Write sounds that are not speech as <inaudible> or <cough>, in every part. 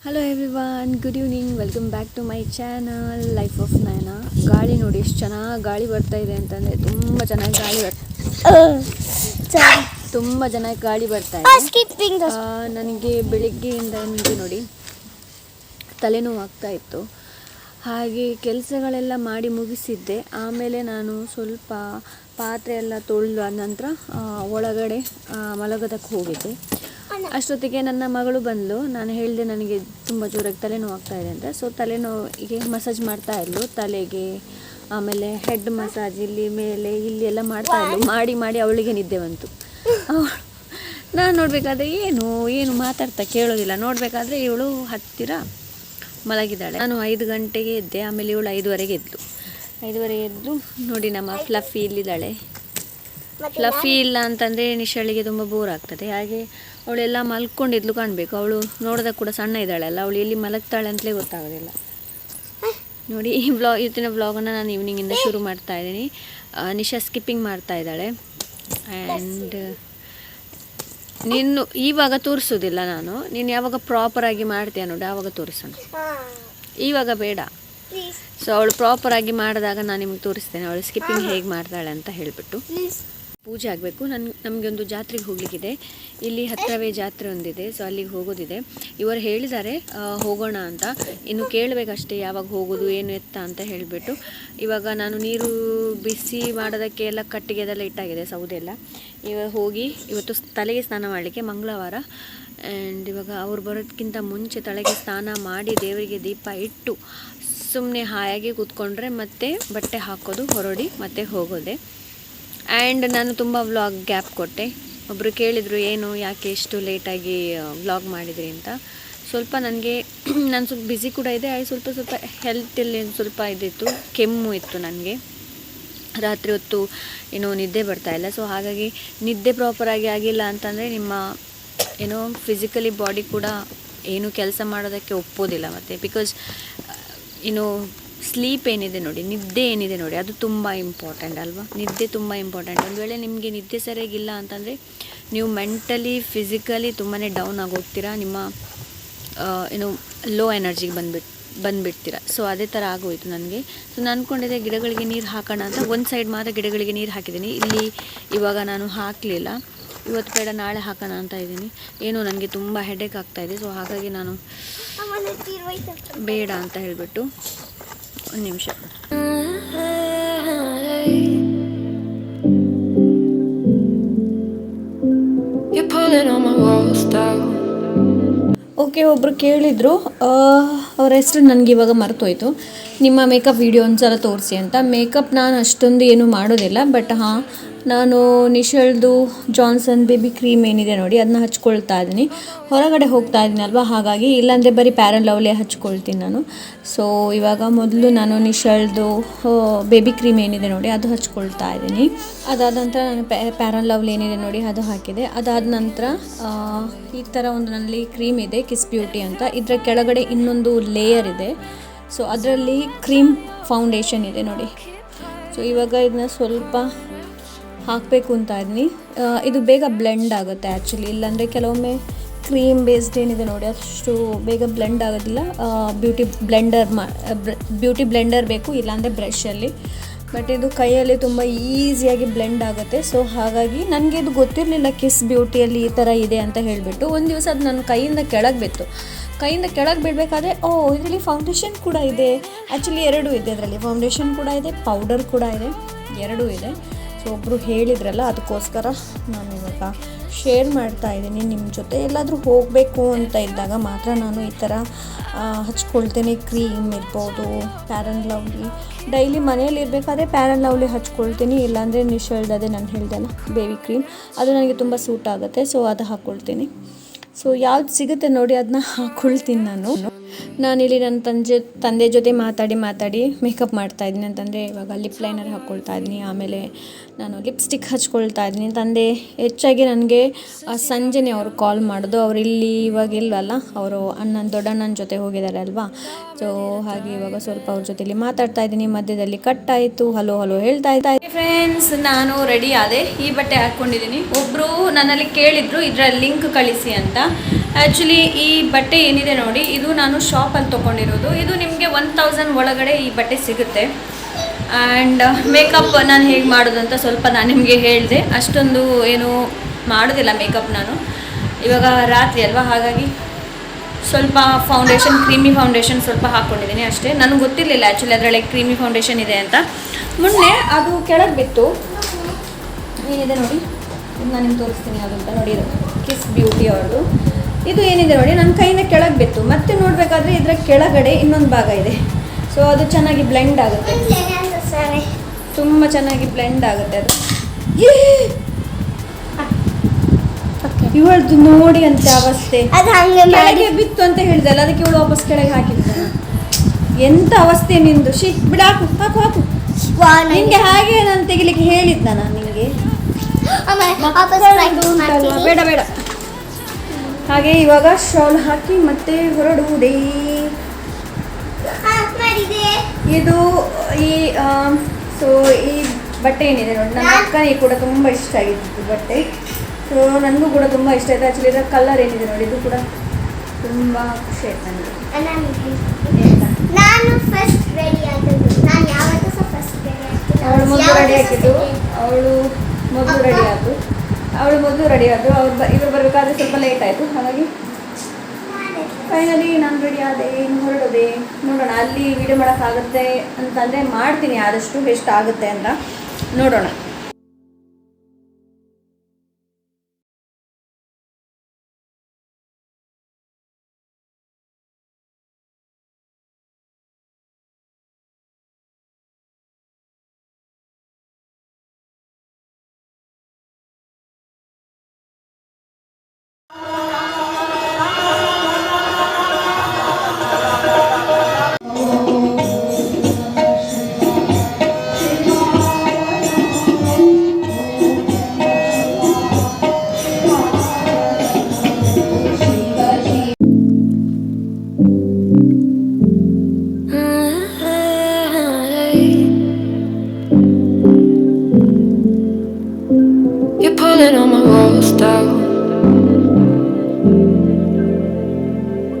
Hello everyone good evening welcome back to my channel life of Nayana ಗಾಳಿ ನೋಡಿ ಎಷ್ಟು ಚೆನ್ನಾಗಿ ಗಾಳಿ ಬರ್ತಾ ಇದೆ ಅಂತಂದರೆ ತುಂಬ ಚೆನ್ನಾಗಿ ಗಾಳಿ ಬರ್ತಾ ತುಂಬ ಚೆನ್ನಾಗಿ ಗಾಳಿ ಬರ್ತಾ ಇದೆ. ಆ, ನನಗೆ ಬೆಳಿಗ್ಗೆಯಿಂದ ನಿಮಗೆ ನೋಡಿ ತಲೆನೋವು ಆಗ್ತಾ ಇತ್ತು. ಹಾಗೆ ಕೆಲಸಗಳೆಲ್ಲ ಮಾಡಿ ಮುಗಿಸಿದ್ದೆ. ಆಮೇಲೆ ನಾನು ಸ್ವಲ್ಪ ಪಾತ್ರೆ ಎಲ್ಲ ತೊಳೆದ ನಂತರ ಒಳಗಡೆ ಮಲಗೋದಕ್ಕೆ ಹೋಗಿದ್ದೆ. ಅಷ್ಟೊತ್ತಿಗೆ ನನ್ನ ಮಗಳು ಬಂದಳು ನಾನು ಹೇಳಿದೆ, ನನಗೆ ತುಂಬ ಜೋರಾಗಿ ತಲೆನೋವು ಆಗ್ತಾ ಇದೆ ಅಂತ. ಸೊ ತಲೆನೋವಿಗೆ ಮಸಾಜ್ ಮಾಡ್ತಾ ಇದ್ಲು. ತಲೆಗೆ, ಆಮೇಲೆ ಹೆಡ್ ಮಸಾಜ್ ಇಲ್ಲಿ, ಮೇಲೆ, ಇಲ್ಲಿ ಎಲ್ಲ ಮಾಡ್ತಾ ಇದ್ಲು. ಮಾಡಿ ಮಾಡಿ ಅವಳಿಗೆ ನಿದ್ದೆ ಬಂತು. ನಾನು ನೋಡಬೇಕಾದ್ರೆ ಏನು ಏನು ಮಾತಾಡ್ತಾ ಕೇಳೋದಿಲ್ಲ. ನೋಡಬೇಕಾದ್ರೆ ಇವಳು ಹತ್ತಿರ ಮಲಗಿದ್ದಾಳೆ. ನಾನು ಐದು ಗಂಟೆಗೆ ಎದ್ದೆ, ಆಮೇಲೆ ಇವಳು ಐದುವರೆಗೆ ಎದ್ಲು ಐದುವರೆಗೆ ಎದ್ದು ನೋಡಿ, ನಮ್ಮ ಫ್ಲಫಿ ಇಲ್ಲಿದ್ದಾಳೆ. ಫ್ಲಫಿ ಇಲ್ಲ ಅಂತಂದರೆ ನಿಶಾಳಿಗೆ ತುಂಬ ಬೋರ್ ಆಗ್ತದೆ. ಹಾಗೆ ಅವಳೆಲ್ಲ ಮಲ್ಕೊಂಡಿದ್ಲು ಕಾಣಬೇಕು. ಅವಳು ನೋಡಿದಾಗ ಕೂಡ ಸಣ್ಣ ಇದ್ದಾಳಲ್ಲ ಅವಳು ಎಲ್ಲಿ ಮಲಗ್ತಾಳೆ ಅಂತಲೇ ಗೊತ್ತಾಗೋದಿಲ್ಲ. ನೋಡಿ ಈ ಬ್ಲಾಗ್ ಇವತ್ತಿನ ವ್ಲಾಗನ್ನು ನಾನು ಈವ್ನಿಂಗಿಂದ ಶುರು ಮಾಡ್ತಾ ಇದ್ದೀನಿ. ನಿಶಾ ಸ್ಕಿಪ್ಪಿಂಗ್ ಮಾಡ್ತಾ ಇದ್ದಾಳೆ. ಆ್ಯಂಡ್ ನಿನ್ನು ಇವಾಗ ತೋರಿಸೋದಿಲ್ಲ ನಾನು. ನೀನು ಯಾವಾಗ ಪ್ರಾಪರಾಗಿ ಮಾಡ್ತೀಯ ನೋಡಿ ಆವಾಗ ತೋರಿಸೋಣ. ಇವಾಗ ಬೇಡ. ಸೊ ಅವಳು ಪ್ರಾಪರಾಗಿ ಮಾಡಿದಾಗ ನಾನು ನಿಮಗೆ ತೋರಿಸ್ತೇನೆ. ಅವಳು ಸ್ಕಿಪ್ಪಿಂಗ್ ಹೇಗೆ ಮಾಡ್ತಾಳೆ ಅಂತ ಹೇಳಿಬಿಟ್ಟು. ಪೂಜೆ ಆಗಬೇಕು. ನನ್, ನಮಗೆ ಒಂದು ಜಾತ್ರೆಗೆ ಹೋಗ್ಲಿಕ್ಕಿದೆ. ಇಲ್ಲಿ ಹತ್ತಿರವೇ ಜಾತ್ರೆ ಒಂದಿದೆ ಸೊ ಅಲ್ಲಿಗೆ ಹೋಗೋದಿದೆ. ಇವರು ಹೇಳಿದ್ದಾರೆ ಹೋಗೋಣ ಅಂತ. ಇನ್ನು ಕೇಳಬೇಕಷ್ಟೇ ಯಾವಾಗ ಹೋಗೋದು, ಏನು ಎತ್ತ ಅಂತ ಹೇಳಿಬಿಟ್ಟು. ಇವಾಗ ನಾನು ನೀರು ಬಿಸಿ ಮಾಡೋದಕ್ಕೆ ಎಲ್ಲ ಕಟ್ಟಿಗೆದೆಲ್ಲ ಇಟ್ಟಾಗಿದೆ, ಸೌದೆ ಎಲ್ಲ. ಇವಾಗ ಹೋಗಿ ಇವತ್ತು ತಲೆಗೆ ಸ್ನಾನ ಮಾಡಲಿಕ್ಕೆ ಮಂಗಳವಾರ. ಆ್ಯಂಡ್ ಇವಾಗ ಅವ್ರು ಬರೋದಕ್ಕಿಂತ ಮುಂಚೆ ತಲೆಗೆ ಸ್ನಾನ ಮಾಡಿ ದೇವರಿಗೆ ದೀಪ ಇಟ್ಟು ಸುಮ್ಮನೆ ಹಾಯಾಗಿ ಕೂತ್ಕೊಂಡ್ರೆ ಮತ್ತೆ ಬಟ್ಟೆ ಹಾಕೋದು, ಹೊರಡಿ ಮತ್ತೆ ಹೋಗೋದೆ. ಆ್ಯಂಡ್ ನಾನು ತುಂಬ ವ್ಲಾಗ್ ಗ್ಯಾಪ್ ಕೊಟ್ಟೆ. ಒಬ್ಬರು ಕೇಳಿದರು, ಏನು, ಯಾಕೆ ಎಷ್ಟು ಲೇಟಾಗಿ ವ್ಲಾಗ್ ಮಾಡಿದ್ರಿ ಅಂತ? ಸ್ವಲ್ಪ ನನಗೆ, <clears throat> ನಾನು ಸ್ವಲ್ಪ ಬ್ಯುಸಿ ಕೂಡ ಇದೆ ಆಯ್ತು ಸ್ವಲ್ಪ ಸ್ವಲ್ಪ ಹೆಲ್ತಲ್ಲಿ ಸ್ವಲ್ಪ ಇದಿತ್ತು. ಕೆಮ್ಮು ಇತ್ತು ನನಗೆ. ರಾತ್ರಿ ಹೊತ್ತು ಏನೋ ನಿದ್ದೆ ಬರ್ತಾ ಇಲ್ಲ. ಸೊ ಹಾಗಾಗಿ ನಿದ್ದೆ ಪ್ರಾಪರಾಗಿ ಆಗಿಲ್ಲ ಅಂತಂದರೆ ನಿಮ್ಮ, ಏನೋ ಫಿಸಿಕಲಿ ಬಾಡಿ ಕೂಡ ಏನು ಕೆಲಸ ಮಾಡೋದಕ್ಕೆ ಒಪ್ಪೋದಿಲ್ಲ ಮತ್ತು. ಬಿಕಾಸ್ ಏನು ಸ್ಲೀಪ್ ಏನಿದೆ ನೋಡಿ ನಿದ್ದೆ ಏನಿದೆ ನೋಡಿ ಅದು ತುಂಬ ಇಂಪಾರ್ಟೆಂಟ್ ಅಲ್ವಾ? ನಿದ್ದೆ ತುಂಬ ಇಂಪಾರ್ಟೆಂಟ್ ಒಂದು ವೇಳೆ ನಿಮಗೆ ನಿದ್ದೆ ಸರಿಯಾಗಿಲ್ಲ ಅಂತಂದರೆ ನೀವು ಮೆಂಟಲಿ ಫಿಸಿಕಲಿ ತುಂಬಾ ಡೌನ್ ಆಗೋಗ್ತೀರಾ ನಿಮ್ಮ ಏನು ಲೋ ಎನರ್ಜಿಗೆ ಬಂದುಬಿಟ್ಟು ಬಂದುಬಿಡ್ತೀರ. ಸೊ ಅದೇ ಥರ ಆಗೋಯ್ತು ನನಗೆ. ಸೊ ನಾನು ಅಂದ್ಕೊಂಡಿದ್ದೆ ಗಿಡಗಳಿಗೆ ನೀರು ಹಾಕೋಣ ಅಂತ. ಒಂದು ಸೈಡ್ ಮಾತ್ರ ಗಿಡಗಳಿಗೆ ನೀರು ಹಾಕಿದ್ದೀನಿ. ಇಲ್ಲಿ ಇವಾಗ ನಾನು ಹಾಕಲಿಲ್ಲ. ಇವತ್ತು ಬೇಡ ನಾಳೆ ಹಾಕೋಣ ಅಂತ ಇದ್ದೀನಿ. ಏನೋ ನನಗೆ ತುಂಬ ಹೆಡೇಕ್ ಆಗ್ತಾಯಿದೆ ಸೊ ಹಾಗಾಗಿ ನಾನು ಬೇಡ ಅಂತ ಹೇಳಿಬಿಟ್ಟು ಒಂದು ನಿಮಿಷ. ಓಕೆ ಒಬ್ಬರು ಕೇಳಿದರು ಅವ್ರ ಹೆಸರು ನನಗೆ ಇವಾಗ ಮರ್ತೋಯ್ತು. ನಿಮ್ಮ ಮೇಕಪ್ ವಿಡಿಯೋ ಒಂದ್ಸಲ ತೋರಿಸಿ ಅಂತ. ಮೇಕಪ್ ನಾನು ಅಷ್ಟೊಂದು ಏನು ಮಾಡೋದಿಲ್ಲ ಬಟ್ ಹಾಂ ನಾನು ನಿಶಲ್ದು ಜಾನ್ಸನ್ ಬೇಬಿ ಕ್ರೀಮ್ ಏನಿದೆ ನೋಡಿ ಅದನ್ನ ಹಚ್ಕೊಳ್ತಾ ಇದ್ದೀನಿ. ಹೊರಗಡೆ ಹೋಗ್ತಾ ಇದ್ದೀನಿ ಅಲ್ವಾ? ಹಾಗಾಗಿ ಇಲ್ಲಾಂದರೆ ಬರೀ ಪ್ಯಾರನ್ ಲವ್ಲೇ ಹಚ್ಕೊಳ್ತೀನಿ ನಾನು. ಸೊ ಇವಾಗ ಮೊದಲು ನಾನು ನಿಶಲ್ದು ಬೇಬಿ ಕ್ರೀಮ್ ಏನಿದೆ ನೋಡಿ, ಅದು ಹಚ್ಕೊಳ್ತಾ ಇದ್ದೀನಿ. ಅದಾದ ನಂತರ ನಾನು ಪ್ಯಾರನ್ ಲವ್ಲಿ ಏನಿದೆ ನೋಡಿ, ಅದು ಹಾಕಿದೆ. ಅದಾದ ನಂತರ ಈ ಥರ ಒಂದು ನನ್ನಲ್ಲಿ ಕ್ರೀಮ್ ಇದೆ, ಕಿಸ್ ಬ್ಯೂಟಿ ಅಂತ. ಇದರ ಕೆಳಗಡೆ ಇನ್ನೊಂದು ಲೇಯರ್ ಇದೆ. ಸೊ ಅದರಲ್ಲಿ ಕ್ರೀಮ್ ಫೌಂಡೇಶನ್ ಇದೆ ನೋಡಿ. ಸೊ ಇವಾಗ ಇದನ್ನ ಸ್ವಲ್ಪ ಹಾಕಬೇಕು ಅಂತ ಇದ್ದೀನಿ. ಇದು ಬೇಗ ಬ್ಲೆಂಡ್ ಆಗುತ್ತೆ ಆ್ಯಕ್ಚುಲಿ ಇಲ್ಲಾಂದರೆ ಕೆಲವೊಮ್ಮೆ ಕ್ರೀಮ್ ಬೇಸ್ಡ್ ಏನಿದೆ ನೋಡಿ, ಅಷ್ಟು ಬೇಗ ಬ್ಲೆಂಡ್ ಆಗೋದಿಲ್ಲ. ಬ್ಯೂಟಿ ಬ್ಲೆಂಡರ್ ಮಾ ಬ್ಯೂಟಿ ಬ್ಲೆಂಡರ್ ಬೇಕು, ಇಲ್ಲಾಂದರೆ ಬ್ರಷಲ್ಲಿ ಬಟ್ ಇದು ಕೈಯಲ್ಲಿ ತುಂಬ ಈಸಿಯಾಗಿ ಬ್ಲೆಂಡ್ ಆಗುತ್ತೆ. ಸೊ ಹಾಗಾಗಿ ನನಗೆ ಇದು ಗೊತ್ತಿರಲಿಲ್ಲ ಕಿಸ್ ಬ್ಯೂಟಿಯಲ್ಲಿ ಈ ಥರ ಇದೆ ಅಂತ ಹೇಳಿಬಿಟ್ಟು. ಒಂದು ದಿವಸ ಅದು ನನ್ನ ಕೈಯಿಂದ ಕೆಳಗೆ ಬಿತ್ತು. ಕೈಯಿಂದ ಕೆಳಗೆ ಬಿಡಬೇಕಾದ್ರೆ, ಓ, ಇದರಲ್ಲಿ ಫೌಂಡೇಶನ್ ಕೂಡ ಇದೆ. ಆ್ಯಕ್ಚುಲಿ ಎರಡೂ ಇದೆ ಅದರಲ್ಲಿ ಫೌಂಡೇಶನ್ ಕೂಡ ಇದೆ ಪೌಡರ್ ಕೂಡ ಇದೆ. ಎರಡೂ ಇದೆ. ಸೊ ಒಬ್ಬರು ಹೇಳಿದ್ರಲ್ಲ, ಅದಕ್ಕೋಸ್ಕರ ನಾನು ಇವಾಗ ಶೇರ್ ಮಾಡ್ತಾ ಇದ್ದೀನಿ. ನಿಮ್ಮ ಜೊತೆ ಎಲ್ಲಾದರೂ ಹೋಗಬೇಕು ಅಂತ ಇದ್ದಾಗ ಮಾತ್ರ ನಾನು ಈ ಥರ ಹಚ್ಕೊಳ್ತೇನೆ. ಕ್ರೀಮ್ ಇರ್ಬೋದು ಪ್ಯಾರನ್ ಲವ್ಲಿ ಡೈಲಿ ಮನೇಲಿ ಇರಬೇಕಾದ್ರೆ ಪ್ಯಾರನ್ ಲವ್ಲಿ ಹಚ್ಕೊಳ್ತೀನಿ. ಇಲ್ಲಾಂದರೆ ನಿಶಲ್ಡ್ ಅದೇ ನಾನು ಹೇಳ್ದಲ್ಲ ಬೇಬಿ ಕ್ರೀಮ್. ಅದು ನನಗೆ ತುಂಬ ಸೂಟ್ ಆಗುತ್ತೆ, ಸೊ ಅದು ಹಾಕ್ಕೊಳ್ತೀನಿ ಸೊ ಯಾವ್ದು ಸಿಗುತ್ತೆ ನೋಡಿ, ಅದನ್ನ ಹಾಕ್ಕೊಳ್ತೀನಿ ನಾನು. ನಾನಿಲ್ಲಿ ನನ್ನ ತಂದೆ ತಂದೆ ಜೊತೆ ಮಾತಾಡಿ ಮಾತಾಡಿ ಮೇಕಪ್ ಮಾಡ್ತಾ ಇದ್ದೀನಿ. ಅಂತಂದರೆ ಇವಾಗ ಲಿಪ್ ಲೈನರ್ ಹಾಕ್ಕೊಳ್ತಾ ಇದ್ದೀನಿ. ಆಮೇಲೆ ನಾನು ಲಿಪ್ಸ್ಟಿಕ್ ಹಚ್ಕೊಳ್ತಾ ಇದ್ದೀನಿ. ತಂದೆ ಹೆಚ್ಚಾಗಿ ನನಗೆ ಸಂಜೆನೇ ಅವರು ಕಾಲ್ ಮಾಡೋದು. ಅವ್ರು ಇಲ್ಲಿ ಇವಾಗ ಇಲ್ವಲ್ಲ, ಅವರು ಅಣ್ಣನ, ದೊಡ್ಡಣ್ಣನ ಜೊತೆ ಹೋಗಿದ್ದಾರೆ ಅಲ್ವಾ? ಸೊ ಹಾಗೆ ಇವಾಗ ಸ್ವಲ್ಪ ಅವ್ರ ಜೊತೆಲಿ ಮಾತಾಡ್ತಾ ಇದ್ದೀನಿ. ಮಧ್ಯದಲ್ಲಿ ಕಟ್ ಆಯಿತು. ಹಲೋ ಹಲೋ ಹೇಳ್ತಾ ಇದ್ದ. ಫ್ರೆಂಡ್ಸ್ ನಾನು ರೆಡಿ ಆದೆ. ಈ ಬಟ್ಟೆ ಹಾಕ್ಕೊಂಡಿದ್ದೀನಿ ಒಬ್ಬರು ನನ್ನಲ್ಲಿ ಕೇಳಿದ್ರು ಇದರ ಲಿಂಕ್ ಕಳಿಸಿ ಅಂತ. ಆ್ಯಕ್ಚುಲಿ ಈ ಬಟ್ಟೆ ಏನಿದೆ ನೋಡಿ, ಇದು ನಾನು ಶಾಪಲ್ಲಿ ತೊಗೊಂಡಿರೋದು. ಇದು ನಿಮಗೆ ಒನ್ ತೌಸಂಡ್ ಒಳಗಡೆ ಈ ಬಟ್ಟೆ ಸಿಗುತ್ತೆ. ಆ್ಯಂಡ್ ಮೇಕಪ್ ನಾನು ಹೇಗೆ ಮಾಡೋದು ಅಂತ ಸ್ವಲ್ಪ ನಾನು ನಿಮಗೆ ಹೇಳಿದೆ. ಅಷ್ಟೊಂದು ಏನು ಮಾಡೋದಿಲ್ಲ ಮೇಕಪ್ ನಾನು. ಇವಾಗ ರಾತ್ರಿ ಅಲ್ವಾ, ಹಾಗಾಗಿ ಸ್ವಲ್ಪ ಫೌಂಡೇಶನ್ ಕ್ರೀಮಿ ಫೌಂಡೇಶನ್ ಸ್ವಲ್ಪ ಹಾಕ್ಕೊಂಡಿದ್ದೀನಿ ಅಷ್ಟೇ. ನನಗೆ ಗೊತ್ತಿರಲಿಲ್ಲ ಆ್ಯಕ್ಚುಲಿ ಅದರೊಳಗೆ ಕ್ರೀಮಿ ಫೌಂಡೇಶನ್ ಇದೆ ಅಂತ. ಮೊನ್ನೆ ಅದು ಕೆಳಗೆ ಬಿತ್ತು. ಏನಿದೆ ನೋಡಿ ನಾನು ನಿಮ್ಗೆ ತೋರಿಸ್ತೀನಿ ಅದು ಅಂತ. ನೋಡಿ ಕಿಸ್ ಬ್ಯೂಟಿ ಅವ್ರದ್ದು ಇದು ಏನಿದೆ ನೋಡಿ ನನ್ನ ಕೈಯಿಂದ ಕೆಳಗೆ ಬಿತ್ತು. ಮತ್ತೆ ನೋಡಬೇಕಾದ್ರೆ ಇದರ ಕೆಳಗಡೆ ಇನ್ನೊಂದು ಭಾಗ ಇದೆ. ಸೊ ಅದು ಚೆನ್ನಾಗಿ ಬ್ಲೆಂಡ್ ಆಗುತ್ತೆ. ತುಂಬಾ ಚೆನ್ನಾಗಿ ಬ್ಲೆಂಡ್ ಆಗುತ್ತೆ ಅದು. ಇವಳದು ನೋಡಿ ಅಂತ ಅವಸ್ಥೆ. ಕೆಳಗೆ ಬಿತ್ತು ಅಂತ ಹೇಳಿದಲ್ಲ ಅದಕ್ಕೆ ಇವಳು ವಾಪಸ್ ಕೆಳಗೆ ಹಾಕಿದ್ದು ಎಂತ ಅವಸ್ಥೆ ನಿಂದು? ಶಿ ಬಿಡಾಕು ಹಾಕು ಹಾಕು ಹಾಕು. ನಿಂಗೆ ಹಾಗೆ ನಾನು ತೆಗಿಲಿಕ್ಕೆ ಹೇಳಿದ್ದ ನಾನು ನಿಂಗೆ. ಬೇಡ ಬೇಡ. ಹಾಗೆ ಇವಾಗ ಶಾಲ್ ಹಾಕಿ ಮತ್ತೆ ಹೊರಡುವುದೇ? ಇದು ಈ ಸೊ ಈ ಬಟ್ಟೆ ಏನಿದೆ ನೋಡಿ ನನ್ನ ಅಕ್ಕನಿಗೆ ಕೂಡ ತುಂಬ ಇಷ್ಟ ಆಗಿತ್ತು ಬಟ್ಟೆ. ಸೊ ನನಗೂ ಕೂಡ ತುಂಬ ಇಷ್ಟ ಆಯಿತು. ಆ್ಯಕ್ಚುಲಿ ಇದರ ಕಲರ್ ಏನಿದೆ ನೋಡಿ ಇದು ಕೂಡ ತುಂಬ ಖುಷಿ ಆಯ್ತು ನನಗೆ. ನಾನು ಫಸ್ಟ್ ರೆಡಿ ಆಗಿದ್ದು ನಾನು ಯಾವತ್ತೂ ಸಹ ಫಸ್ಟ್ ರೆಡಿ ಅವಳು ಮೊದಲು ರೆಡಿ ಆಗಿದ್ದು. ಅವಳು ಮೊದಲು ರೆಡಿ ಆದ್ದು. ಅವಳು ಮೊದಲು ರೆಡಿ ಆದರು, ಅವ್ರು ಬ, ಇವರು ಬರಬೇಕಾದ್ರೆ ಸ್ವಲ್ಪ ಲೇಟ್ ಆಯಿತು. ಹಾಗಾಗಿ ಫೈನಲಿ ನಾನು ರೆಡಿ ಆದೆ ಇನ್ನು ಹೊರಡೋದೆ ನೋಡೋಣ. ಅಲ್ಲಿ ವೀಡಿಯೋ ಮಾಡೋಕ್ಕಾಗುತ್ತೆ ಅಂತಂದರೆ ಮಾಡ್ತೀನಿ, ಆದಷ್ಟು ಎಷ್ಟು ಆಗುತ್ತೆ ಅಂತ ನೋಡೋಣ.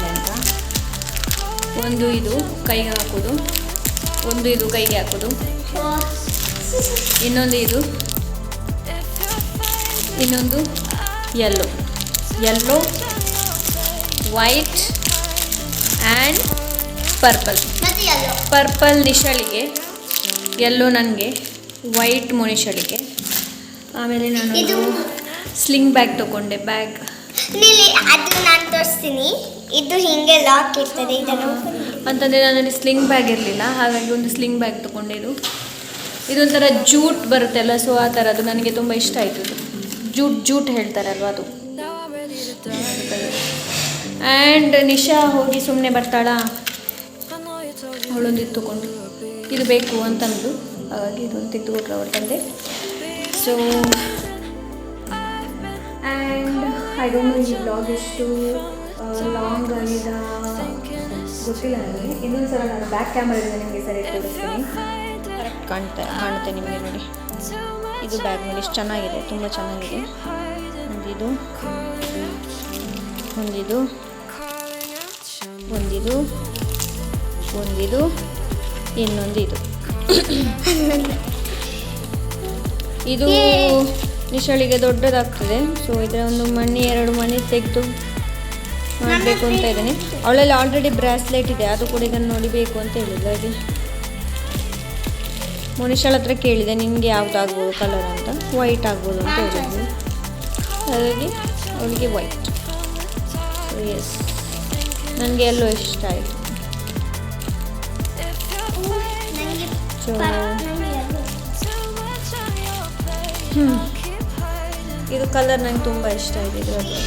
ಏನು ಅಂತ. ಒಂದು ಇದು ಕೈಗೆ ಹಾಕೋದು ಒಂದು ಇದು ಕೈಗೆ ಹಾಕೋದು. ಇನ್ನೊಂದು ಇದು ಇನ್ನೊಂದು yellow yellow white and purple purple ನಿಶಳಿಗೆ yellow ನನಗೆ ವೈಟ್ ಮೊನಿಶಳಿಗೆ ಆಮೇಲೆ ನಾನು ಇದು? ಸ್ಲಿಂಗ್ ಬ್ಯಾಗ್ ತೊಗೊಂಡೆ ಬ್ಯಾಗ್ ನೀಲಿ ಅದು ನಾನು ತೋರಿಸ್ತೀನಿ. ಇದು ಹಿಂಗೆ ಲಾಕ್ ಇರ್ತದೆ, ಇದನ್ನು. ಅಂತಂದರೆ ನನ್ನಲ್ಲಿ ಸ್ಲಿಂಗ್ ಬ್ಯಾಗ್ ಇರಲಿಲ್ಲ, ಹಾಗಾಗಿ ಒಂದು ಸ್ಲಿಂಗ್ ಬ್ಯಾಗ್ ತೊಗೊಂಡಿದ್ದು. ಇದು ಇದೊಂಥರ ಜೂಟ್ ಬರುತ್ತಲ್ಲ ಸೊ ಆ ಥರದ್ದು ನನಗೆ ತುಂಬ ಇಷ್ಟ ಆಯಿತು ಜೂಟ್ ಜೂಟ್ ಹೇಳ್ತಾರಲ್ವ ಅದು. ಆ್ಯಂಡ್ ನಿಶಾ ಹೋಗಿ ಸುಮ್ಮನೆ ಬರ್ತಾಳಾ? ಅವಳೊಂದು ತೊಗೊಂಡು. ಇದು ಬೇಕು ಅಂತಂದು ಹಾಗಾಗಿ ಇದೊಂದು ತೆಗೆದುಕೊಟ್ರು ಅವ್ರ ತಂದೆ. ಸೊ ಐ ಡೋಂಟ್ ನೋ ಈ ಬ್ಲಾಗ್ ಎಷ್ಟು ಲಾಂಗ್ ಆಗಿದೆ ಗೊತ್ತಿಲ್ಲ ನನಗೆ. ಇನ್ನೊಂದು ಸಲ ನಾನು ಬ್ಯಾಕ್ ಕ್ಯಾಮ್ರಾದಿಂದ ನಿಮಗೆ ಸರಿ ತೋರಿಸ್ತೀನಿ. ಕರೆಕ್ಟ್ ಕಾಣ್ತಾ ಕಾಣುತ್ತೆ ನಿಮಗೆ ನೋಡಿ. ಇದು ಬ್ಯಾಗ್ ನೋಡಿ ಎಷ್ಟು ಚೆನ್ನಾಗಿದೆ ತುಂಬ ಚೆನ್ನಾಗಿದೆ. ಒಂದಿದು ಒಂದಿದು ಒಂದಿದು ಒಂದಿದು ಇನ್ನೊಂದು ಇದು ಇದು ನಿಶಾಳಿಗೆ ದೊಡ್ಡದಾಗ್ತದೆ. ಸೊ ಇದರ ಒಂದು ಮಣಿ ಎರಡು ಮಣಿ ತೆಗೆದು ಮಾಡಬೇಕು ಅಂತ ಇದ್ದೀನಿ. ಅವಳಲ್ಲಿ ಆಲ್ರೆಡಿ ಬ್ರಾಸ್ಲೆಟ್ ಇದೆ. ಅದು ಕೂಡ ಇದನ್ನು ನೋಡಿಬೇಕು ಅಂತ ಹೇಳಿದ್ರು. ಹಾಗೆ ಮನುಷ್ಯಳ ಹತ್ರ ಕೇಳಿದೆ ನಿಮಗೆ ಯಾವ್ದು ಆಗ್ಬೋದು ಕಲರ್ ಅಂತ. ವೈಟ್ ಆಗ್ಬೋದು ಅಂತ ಹೇಳಿದ್ವಿ ಹಾಗಾಗಿ ಅವಳಿಗೆ ವೈಟ್ ಎಸ್ ನನಗೆ ಎಲ್ಲೋ ಇಷ್ಟ ಆಯಿತು. ಸೊ ಹ್ಞೂ ಕಲರ್ ನಂಗೆ ತುಂಬ ಇಷ್ಟ ಆಗಿದೆ ಇದರಲ್ಲಿ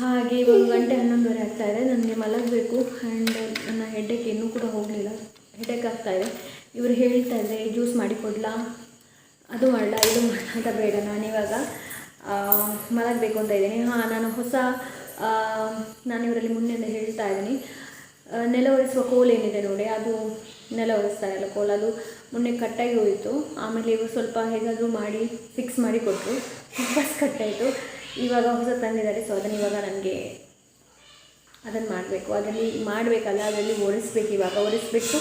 ಹಾಗೆ ಒಂದು ಗಂಟೆ ಹನ್ನೊಂದುವರೆ ಆಗ್ತಾ ಇದೆ, ನನಗೆ ಮಲಗಬೇಕು ಆ್ಯಂಡ್ ನನ್ನ ಹೆಡ್ಡೇಕ್ ಇನ್ನೂ ಕೂಡ ಹೋಗಲಿಲ್ಲ. ಹೆಡ್ಡೇಕ್ ಆಗ್ತಾ ಇದೆ. ಇವರು ಹೇಳ್ತಾ ಇದ್ದಾರೆ ಜ್ಯೂಸ್ ಮಾಡಿಕೊಡ್ಲಾ? ಅದು ಮಾಡಲ, ಇದು ಮಾಡ ಅಂತ ಬೇಡ ನಾನಿವಾಗ ಮಲಗಬೇಕು ಅಂತ ಇದ್ದೀನಿ. ಹಾಂ, ನಾನು ಹೊಸ ನಾನು ಇವರಲ್ಲಿ ಮುನ್ನೆಯಿಂದ ಹೇಳ್ತಾ ಇದ್ದೀನಿ. ನೆಲ ಒರೆಸುವ ಕೋಲ್ ಏನಿದೆ ನೋಡಿ, ಅದು ನೆಲ ಒರೆಸ್ತಾರಲ್ಲ ಕೋಲ ಅದು ಮೊನ್ನೆ ಕಟ್ಟಾಗಿ ಹೋಯಿತು. ಆಮೇಲೆ ಇವು ಸ್ವಲ್ಪ ಹೇಗಾದರೂ ಮಾಡಿ ಫಿಕ್ಸ್ ಮಾಡಿ ಕೊಟ್ಟರು ವಾಪಸ್ ಕಟ್ಟಾಯಿತು. ಇವಾಗ ಹೊಸ ತಂದಿದ್ದಾರೆ ಸೊ ಅದನ್ನು ಇವಾಗ ನನಗೆ ಅದನ್ನು ಮಾಡಬೇಕು. ಅದರಲ್ಲಿ ಮಾಡಬೇಕಲ್ಲ, ಅದರಲ್ಲಿ ಒರೆಸ್ಬೇಕು ಇವಾಗ. ಒರೆಸ್ಬಿಟ್ಟು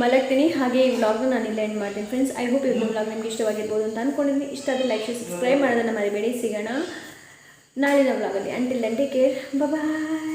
ಮಲಗ್ತೀನಿ. ಹಾಗೆ ಈ ವ್ಲಾಗ್ನ ನಾನು ಇಲ್ಲೇ ಎಂಡ್ ಮಾಡ್ತೀನಿ. ಫ್ರೆಂಡ್ಸ್ ಐ ಹೋಪ್ ಇವತ್ತು ವ್ಲಾಗ್ ನಿಮ್ಗೆ ಇಷ್ಟವಾಗಿರ್ಬೋದು ಅಂತ ಅಂದ್ಕೊಂಡಿದ್ದೀನಿ ಇಷ್ಟ ಆದರೆ ಲೈಕ್ ಸಬ್ಸ್ಕ್ರೈಬ್ ಮಾಡೋದನ್ನು ಮರಿಬೇಡಿ. ಸಿಗೋಣ ನಾಳಿನ ವ್ಲಾಗಲ್ಲಿ ಅಂಟಿಲ್ ದೆನ್ ಕೇರ್ ಬಾಯ್